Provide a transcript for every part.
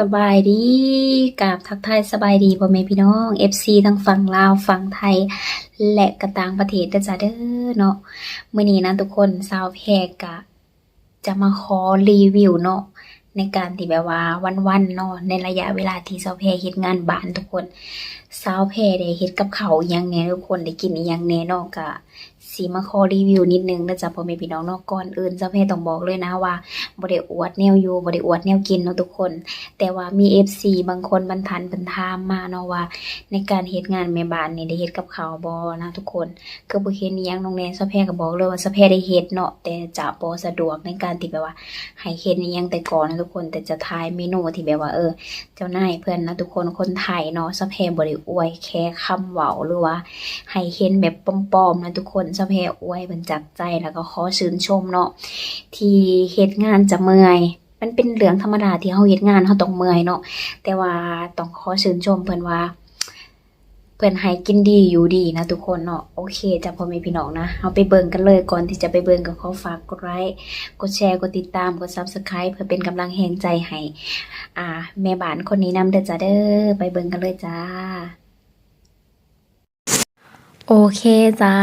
สบายดีกับทักทายสบายดีพ่อแม่พี่น้อง FC ทั้งฝั่งลาวฝั่งไทย และกระต่างประเทศเด้อจ้าเด้อเนาะมื่อนี้นะทุกคนสาวแพรกะ จะมาขอรีวิวเนาะในการที่แบบว่าวันๆเนาะในระยะเวลาที่สาวแพรเฮ็ดงานบ้านทุกคน สาวแพรได้เฮ็ดกับเขาอิหยังแน่ทุกคนได้กินอิหยังแน่นาะก็สิมาขอรีวิวนิดนึงนะจ๊ะพ่อแม่พี่น้องนาะก่อนอื่นสาวแพรต้องบอกเลยนะว่าบ่ได้อวดแนวอยู่บ่ได้อวดแนวกินเนาะทุกคน แต่ว่ามี FC บางคนบรรทันเพิ่นถามมาเนาะว่า ในการเฮ็ดงานแม่บ้านนี่ได้เฮ็ดกับเขาบ่นะทุกคนก็บ่เห็นอิหยังน้องแนนสะแพรก็บอกเลยว่าสะแพรได้เฮ็ดเนาะแต่จะบ่สะดวกในการที่แบบว่าให้เฮ็ดอิหยังแต่ก่อนนะทุกคนแต่จะทายเมนูที่แบบว่าเออ เจ้านายเพื่อนนะทุกคนคนไทยเนาะสะแพรบ่ได้อวยแค่คำเว้าหรือว่าให้เห็นแบบปลอมๆนะทุกคนสะแพอวยเพิ่นจากใจแล้วก็ขอชื่นชมเนาะที่เฮ็ดงานจะเมื่อยมันเป็นเรื่องธรรมดาที่เฮาเฮ็ดงานเฮาต้องเมื่อยเนาะแต่ว่าต้องขอชื่นชมเพิ่อนว่าเพิ่อนให้กินดีอยู่ดีนะทุกคนเนาะโอเคจะพอม่พี่น้องนะเฮาไปเบิ่งกันเลยก่อนที่จะไปเบิ่งก็ขอฝากกดไลค์กดแชร์กดติดตามกด Subscribe เพื่อเป็นกำลังแรงใจให้อ่าแม่บ้านคนนี้นำเด้อจ้าเด้อไปเบิ่งกันเลยจ้า โอเคจ้า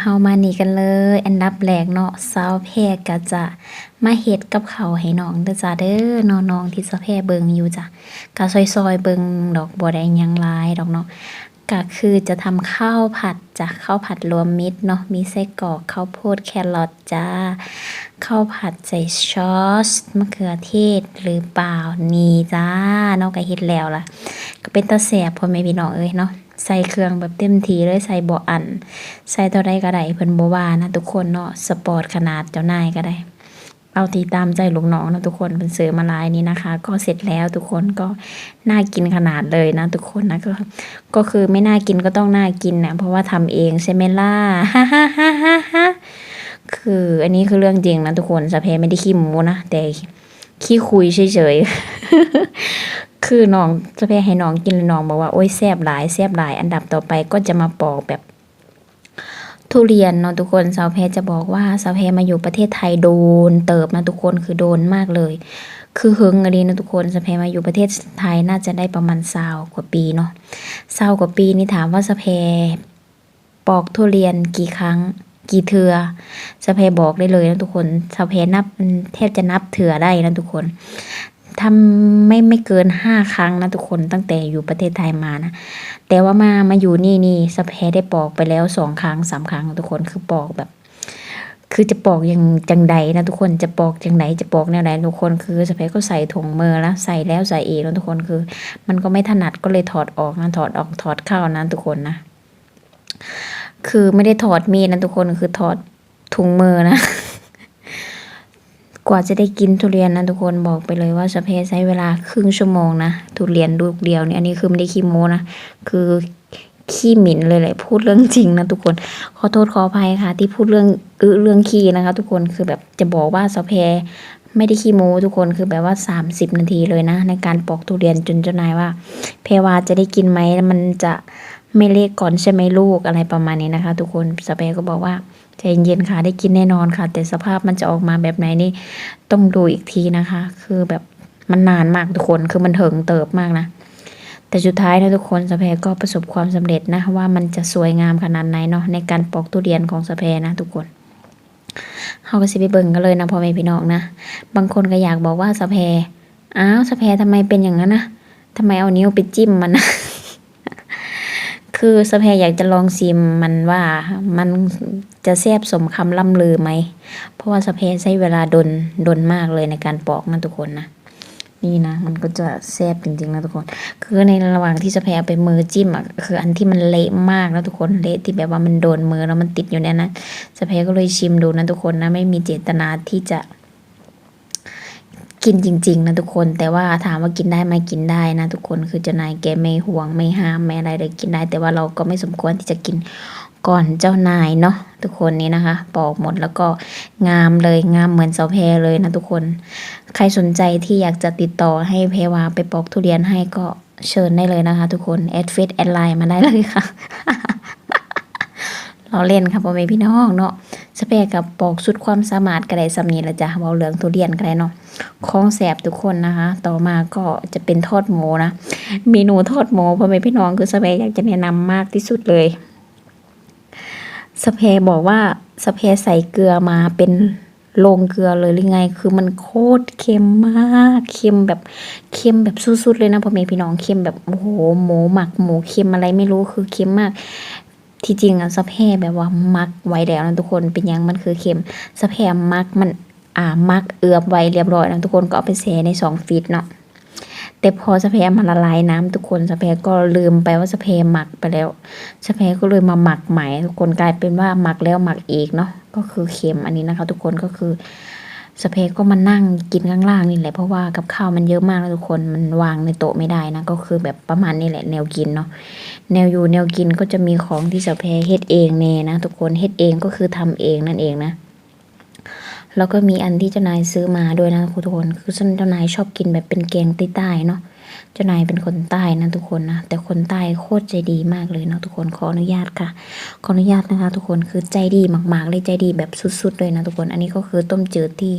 เฮามานี่กันเลย อันดับแรกเนาะสาวแพรก็จะมาเฮ็ดกับเขาให้น้องเด้อจ้าเด้อน้องที่สาวแพรเบิงอยู่จ้ะก็ซอยๆเบิงดอกบ่ได้หยังลายดอกเนาะก็คือจะทำข้าวผัดจ้ะข้าวผัดรวมมิตรเนาะมีไส้กรอกข้าวโพดแครอทจ้าข้าวผัดใส่ซอสมะเขือเทศหรือเปล่านี่จ้าน้องก็เฮ็ดแล้วล่ะ ก็เป็นตาแสบพ่อแม่พี่น้องเอ้ยเนาะ ใส่เครื่องแบบเต็มทีเลยใส่บ่อัน ใส่เท่าใดก็ได้เพิ่นบ่ว่านะทุกคนเนาะสปอร์ตขนาดเจ้านายก็ได้ เอาทีตามใจลูกน้องนะทุกคนเพิ่นซื้อมาลายนี้นะคะ ก็เสร็จแล้วทุกคนก็น่ากินขนาดเลยนะทุกคนนะก็ก็คือไม่น่ากินก็ต้องน่ากินนะเพราะว่าทำเองใช่ไหมล่ะฮ่าฮ่าฮ่าฮ่าฮ่าคืออันนี้คือเรื่องจริงนะทุกคนสะเพไม่ได้ขี้โม้นะแต่ขี้คุยเฉยๆ คือน้องจะไปให้น้องกินแล้วน้องบอกว่าโอ้ยแซ่บหลายแซ่บหลาย อันดับต่อไปก็จะมาปอกแบบ ทุเรียนเนาะทุกคนสาวแพรจะบอกว่าสาวแพรมาอยู่ประเทศไทยโดน เติบนะทุกคนคือโดนมากเลย คือหึงอะดีนะทุกคนสาวแพรมาอยู่ประเทศไทยน่าจะได้ประมาณเศร้ากว่าปีเนาะเศร้ากว่าปีนี่ถามว่าสาวแพรปอกทุเรียนกี่ครั้งกี่เถือสาวแพบอกได้เลยนะทุกคนสาวแพรนับแทบจะนับเถือได้นะทุกคน ทำไม่ไม่เกินห้าครั้งนะทุกคนตั้งแต่อยู่ประเทศไทยมานะ แต่ว่ามามาอยู่นี่นี่สะแพได้ปอกไปแล้วสองครั้งสามครั้งทุกคนคือปอกแบบ คือจะปอกอย่างจังใดนะทุกคนจะปอกจังไหนจะปอกแนวไหนทุกคนคือสะแพก็ใส่ถุงมือแล้วใส่แล้วใส่อีกแล้วทุกคนคือ มันก็ไม่ถนัดก็เลยถอดออกนะถอดออกถอดเข้านะทุกคนนะ คือไม่ได้ถอดมีดนะทุกคนคือถอดถุงมือนะ กว่าจะได้กินทุเรียนนะทุกคนบอกไปเลยว่าสะเพใช้เวลาครึ่งชั่วโมงนะทุเรียนลูกเดียวเนี่ยอันนี้คือไม่ได้ขี้โม้นะคือขี้หมิ่นเลยแหละพูดเรื่องจริงนะทุกคน ขอโทษขออภัยค่ะ ที่พูดเรื่องอึเรื่องขี้นะคะ ทุกคนคือแบบจะบอกว่าสะเพไม่ได้ขี้โม้ทุกคนคือแบบว่า 30 นาทีเลยนะ ในการปอกทุเรียนจนเจ้านายว่า เพวาจะได้กินไหมมันจะ ไม่เละก่อนใช่ไหมลูกอะไรประมาณนี้นะคะ ทุกคนสะเพก็บอกว่าใจเย็นๆค่ะได้กินแน่นอนค่ะ แต่สภาพมันจะออกมาแบบไหนนี่ต้องดูอีกทีนะคะ คือแบบมันนานมากทุกคนคือมันเถิงเติบมากนะ แต่สุดท้ายนะทุกคนสะแพรก็ประสบความสำเร็จนะว่ามันจะสวยงามขนาดไหนเนาะในการปอกทุเรียนของสะแพรนะทุกคนเขาก็สิไปเบิ่งกันเลยนะพ่อแม่พี่น้องนะ บางคนก็อยากบอกว่าสะแพอ้าวสะแพรทำไมเป็นอย่างนั้นนะทำไมเอานิ้วไปจิ้มมันนะ คือสะแพรอยากจะลองซิมมันว่ามันจะแซ่บสมคำล่ำลือไหม เพราะว่าสะเพใช้เวลาดนดนมากเลยในการปอกนะทุกคนนะนี่นะมันก็จะแซ่บจริงๆนะทุกคน คือในระหว่างที่สะเพเอาไปมือจิ้มอะคืออันที่มันเละมากนะทุกคนเละที่แบบว่ามันโดนมือแล้วมันติดอยู่เนี่ยนะสะเพก็เลยชิมดูนะทุกคนนะไม่มีเจตนาที่จะ กินจริง ๆ นะทุกคน แต่ว่าถามว่ากินได้ไหมกินได้นะทุกคนคือเจ้านายแกไม่ห่วงไม่ห้ามไม่อะไรเลยกินได้ แต่ว่าเราก็ไม่สมควรที่จะกินก่อนเจ้านายเนาะทุกคนนี้นะคะ ปอกหมดแล้วก็งามเลยงามเหมือนเสาแพรเลยนะทุกคน ใครสนใจที่อยากจะติดต่อให้เพวาไปปอกทุเรียนให้ก็เชิญได้เลยนะคะ ทุกคนแอดเฟซแอดไลน์มาได้เลยค่ะ เราเล่นค่ะพ่อแม่พี่น้องเนาะ สเปรกับปอกสุดความสามารถก็ได้สำนีละจ้ะเว้าเรื่องทุเรียนก็ได้เนาะของแสบทุกคนนะคะ ต่อมาก็จะเป็นทอดหมูนะเมนูทอดหมูพ่อแม่พี่น้องคือสเปรอยากจะแนะนำมากที่สุดเลยสเปรบอกว่าสเปรใส่เกลือมาเป็นโรงเกลือเลยหรือไง คือมันโคตรเค็มมาก เค็มแบบเค็มแบบสุดๆเลยนะพ่อแม่พี่น้องเค็มแบบโอ้โหหมูหมักหมูเค็มอะไรไม่รู้คือเค็มมาก ที่จริงอะสะแพร่แบบว่ามักไว้แล้วนะทุกคนเป็นยังมันคือเค็มสะแพร่มักมันอ่ามักเอือบไว้เรียบร้อยนะทุกคนก็เอาไปแช่ในสองฟีตเนาะแต่พอสะแพรมันละลายน้ำทุกคนสะแพรก็ลืมไปว่าสะแพรหมักไปแล้วสะแพรก็เลยมาหมักใหม่ทุกคนกลายเป็นว่าหมักแล้วหมักอีกเนาะก็คือเค็มอันนี้นะคะ ทุกคนก็คือ สเปก็มานั่งกินข้างล่างนี่แหละเพราะว่ากับข้าวมันเยอะมากแล้วทุกคนมันวางในโต๊ะไม่ได้นะก็คือแบบประมาณนี้แหละแนวกินเนาะแนวอยู่แนวกินก็จะมีของที่สะแพรเฮ็ดเองเนนะทุกคนเฮ็ดเองก็คือทำเองนั่นเองนะ แล้วก็มีอันที่เจ้านายซื้อมาด้วยนะทุกคนคือเจ้านายชอบกินแบบเป็นแกงใต้ๆเนาะ เจ้านายเป็นคนใต้นะทุกคนนะแต่คนใต้โคตรใจดีมากเลยนะทุกคนขออนุญาตค่ะ ขออนุญาตนะคะ ทุกคนคือใจดีมากๆเลยใจดีแบบสุดๆเลยนะทุกคน อันนี้ก็คือต้มจืดที่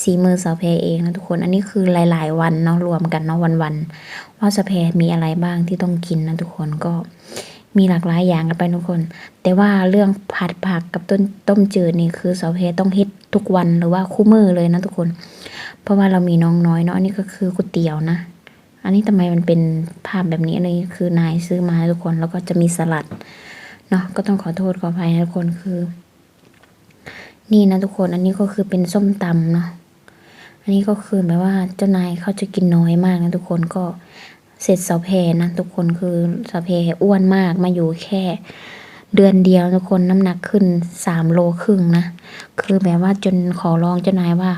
สีมือสาวแพเองนะทุกคน อันนี้คือหลาย ๆ วันเนาะรวมกันเนาะวันๆว่าสาวแพมีอะไรบ้างที่ต้องกินนะทุกคนก็มีหลากหลายอย่างกันไปทุกคน แต่ว่าเรื่องผัดผักกับต้นต้มจืดนี่คือสาวเพต้องฮ็ดทุกวันหรือว่าคู่มือเลยนะทุกคน เพราะว่าเรามีน้องน้อยเนาะอันนี้ก็คือก๋วยเตี๋ยวนะ อันนี้ทำไมมันเป็นภาพแบบนี้อันนี้คือนายซื้อมาทุกคนแล้วก็จะมีสลัดเนาะก็ต้องขอโทษขออภัยนะทุกคนคือ นี่นะทุกคนอันนี้ก็คือเป็นส้มตำเนาะอันนี้ก็คือแบบว่าเจ้านายเขาจะกินน้อยมากนะทุกคนก็เสร็จสาเพนะทุกคนคือสาเพอ้วนมากมาอยู่แค่ เดือนเดียวทุกคนน้ำหนักขึ้นสามโลครึ่งนะคือแบบว่าจนขอร้องเจ้านายว่า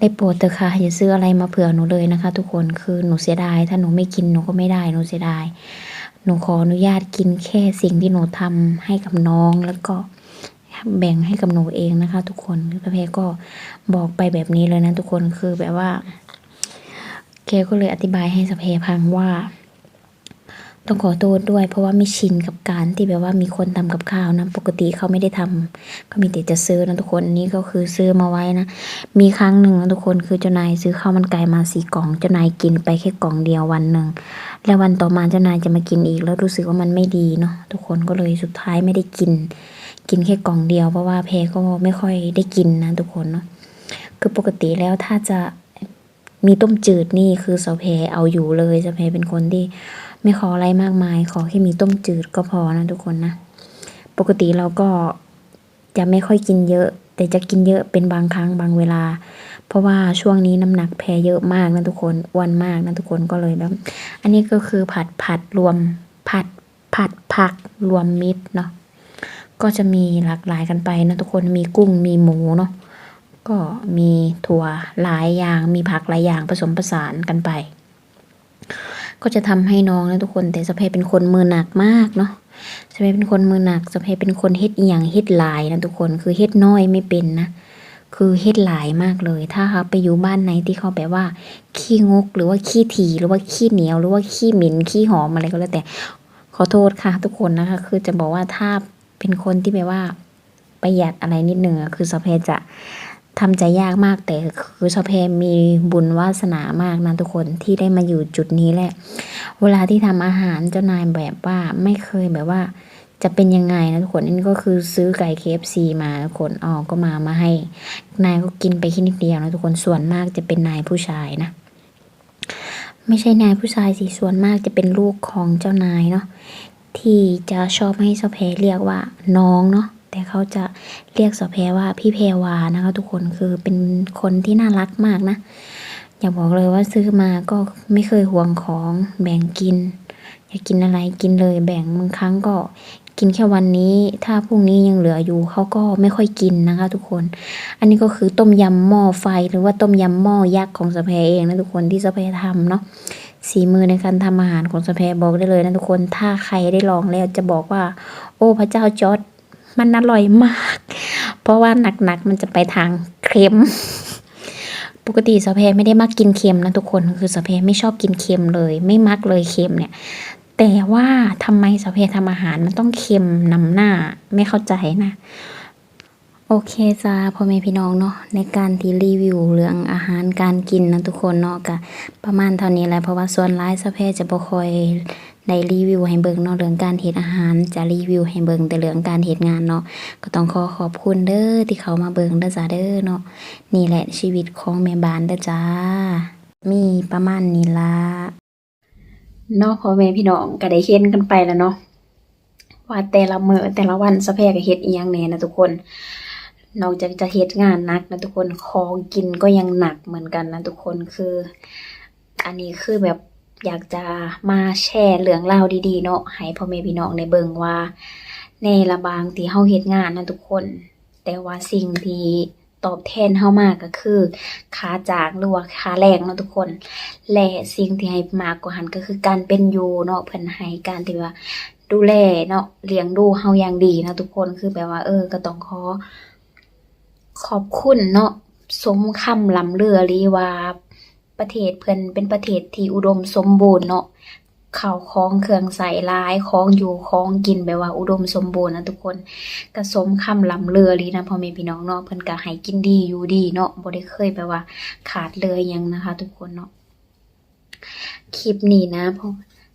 ได้โปรดเถอะค่ะอย่าซื้ออะไรมาเผื่อหนูเลยนะคะ ทุกคนคือหนูเสียดาย ถ้าหนูไม่กินหนูก็ไม่ได้หนูเสียดาย หนูขออนุญาตกินแค่สิ่งที่หนูทำให้กับน้องแล้วก็แบ่งให้กับหนูเองนะคะ ทุกคนพระเพก็บอกไปแบบนี้เลยนะทุกคนคือแบบว่าแกก็เลยอธิบายให้สเพพังว่า ต้องขอโทษด้วย เพราะว่าไม่ชินกับการที่แบบว่ามีคนทำกับข้าวนะปกติเขาไม่ได้ทำก็มีแต่จะซื้อนะทุกคนนี้ก็คือซื้อมาไว้นะ มีครั้งหนึ่งนะทุกคนคือเจ้านายซื้อข้าวมันไก่มาสี่กล่องเจ้านายกินไปแค่กล่องเดียววันหนึ่งแล้ววันต่อมาเจ้านายจะมากินอีก แล้วรู้สึกว่ามันไม่ดีเนาะทุกคนก็เลยสุดท้ายไม่ได้กิน กินแค่กล่องเดียวเพราะว่าเพก็ไม่ค่อยได้กินนะทุกคนเนาะคือปกติแล้วถ้าจะมีต้มจืดนี่คือสาวเพเอาอยู่เลยสาวเพเป็นคนที่ ไม่ขออะไรมากมาย ขอแค่มีต้มจืดก็พอนะทุกคนนะ ปกติเราก็จะไม่ค่อยกินเยอะ แต่จะกินเยอะเป็นบางครั้งบางเวลา เพราะว่าช่วงนี้น้ำหนักแพ้เยอะมากนะทุกคนอ้วนมากนะทุกคนก็เลยแบบอันนี้ก็คือผัดผัดรวมผัดผัดผักรวมมิตรเนาะก็จะมีหลากหลายกันไปนะทุกคนมีกุ้งมีหมูเนาะก็มีถั่วหลายอย่างมีผักหลายอย่างผสมผสานกันไป ก็จะทำให้น้องนะทุกคน แต่สะเพเป็นคนมือหนักมากเนาะสะเพเป็นคนมือหนักสะเพเป็นคนเฮ็ดอีหยังเฮ็ดหลายนะทุกคนคือเฮ็ดน้อยไม่เป็นนะคือเฮ็ดหลายมากเลย ถ้าเขาไปอยู่บ้านไหนที่เขาแบบว่า ขี้งกหรือว่าขี้ถีหรือว่าขี้เหนียว หรือว่าขี้เหม็นขี้หอมอะไรก็แล้วแต่ ขอโทษค่ะ ทุกคนนะคะ คือจะบอกว่าถ้าเป็นคนที่แบบว่าประหยัดอะไรนิดหนึ่งอะคือสะเพจะ ทำใจยากมากแต่คือชอเพมีบุญวาสนามากนะทุกคนที่ได้มาอยู่จุดนี้แหละ เวลาที่ทำอาหารเจ้านายแบบว่าไม่เคยแบบว่าจะเป็นยังไงนะทุกคนนี่ก็คือซื้อไก่ KFC มาทุกคนออกก็มามาให้ นายก็กินไปแค่นิดเดียวนะทุกคนส่วนมากจะเป็นนายผู้ชายนะ ไม่ใช่นายผู้ชายสิส่วนมากจะเป็นลูกของเจ้านายเนาะที่จะชอบให้ชอเพเรียกว่าน้องเนาะ แต่เขาจะเรียกสอแพรว่าพี่เพรวานะคะทุกคนคือเป็นคนที่น่ารักมากนะ อยากบอกเลยว่าซื้อมาก็ไม่เคยห่วงของแบ่งกิน อยากกินอะไรกินเลยแบ่งบางครั้งก็กินแค่วันนี้ ถ้าพรุ่งนี้ยังเหลืออยู่เขาก็ไม่ค่อยกินนะคะ ทุกคน อันนี้ก็คือต้มยำหม้อไฟหรือว่าต้มยำหม้อยักษ์ของสะเพรเองนะทุกคนที่สะเพรทำเนาะสีมือในการทำอาหารของสะเพรบอกได้เลยนะทุกคน ถ้าใครได้ลองแล้วจะบอกว่า โอ้พระเจ้าจอร์ด มันอร่อยมาก เพราะว่าหนักๆมันจะไปทางเค็ม ปกติสะเพไม่ได้มักกินเค็มนะทุกคนคือสะเพไม่ชอบกินเค็มเลย ไม่มักเลยเค็มเนี่ย แต่ว่าทำไมสะเพทำอาหารมันต้องเค็มนำหน้าไม่เข้าใจนะโอเคจ้าพ่อแม่พี่น้องเนาะในการที่รีวิวเรื่องอาหารการกินนะทุกคนเนาะก็ประมาณเท่านี้แหละเพราะว่าส่วนหลายสะเพจะบ่คอย ได้รีวิวให้เบิ่งเนาะเรื่องการเฮ็ดอาหาร จะรีวิวให้เบิ่งแต่เรื่องการเฮ็ดงานเนาะก็ต้องขอขอบคุณเด้อที่เขามาเบิ่งเด้อจ้าเด้อเนาะนี่แหละชีวิตของแม่บ้านเด้อจ้า มีประมาณนี้ละเนาะพ่อแม่พี่น้องก็ได้เห็นกันไปแล้วเนาะว่าแต่ละมื้อแต่ละวันสะเพก็เฮ็ดอีหยังแหน่นะทุกคนนอกจากจะเฮ็ดงานหนักนะทุกคนของกินก็ยังหนักเหมือนกันนะทุกคนคือ อันนี้คือแบบ อยากจะมาแชร์เรื่องราดีๆเนาะให้พ่อแม่พี่น้องได้เบิงว่า ในระบางที่เฮาเฮ็ดงานนะทุกคน แต่ว่าสิ่งที่ตอบแทนเฮามากก็คือค่าจ้างหรือว่าค่าแรงเนาะทุกคน และสิ่งที่ให้มากกว่าหันก็คือการเป็นอยู่เนาะเพิ่นให้การที่ว่าดูแลเนาะเลี้ยงดูเฮาอย่างดีนะทุกคนคือแบบว่า เออ ก็ต้องขอขอบคุณเนาะสมคำล่ำลืออีหลีว่า ประเทศเพิ่นเป็นประเทศที่อุดมสมบูรณ์เนาะข้าวของเครื่องใช้หลายของอยู่ของกินแบบว่าอุดมสมบูรณ์นะทุกคนก็สมคำล่ำลือลีนะพ่อแม่พี่น้องเนาะเพิ่นก็ให้กินดีอยู่ดีเนาะบ่ได้เคยแบบว่า ขาดเลยยังนะคะ ทุกคนเนาะคลิปนี้นะพ่อ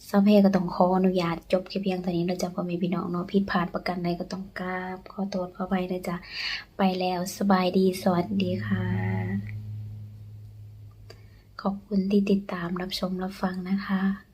สาวเพก็ต้องขออนุญาตจบแค่เพียงเท่านี้แล้วจ้ะพ่อแม่พี่น้องเนาะผิดพลาดประการใดก็ต้องกราบขอโทษขออภัยนะจ๊ะไปแล้วสบายดีสวัสดีค่ะ ขอบคุณที่ติดตามรับชมรับฟังนะคะ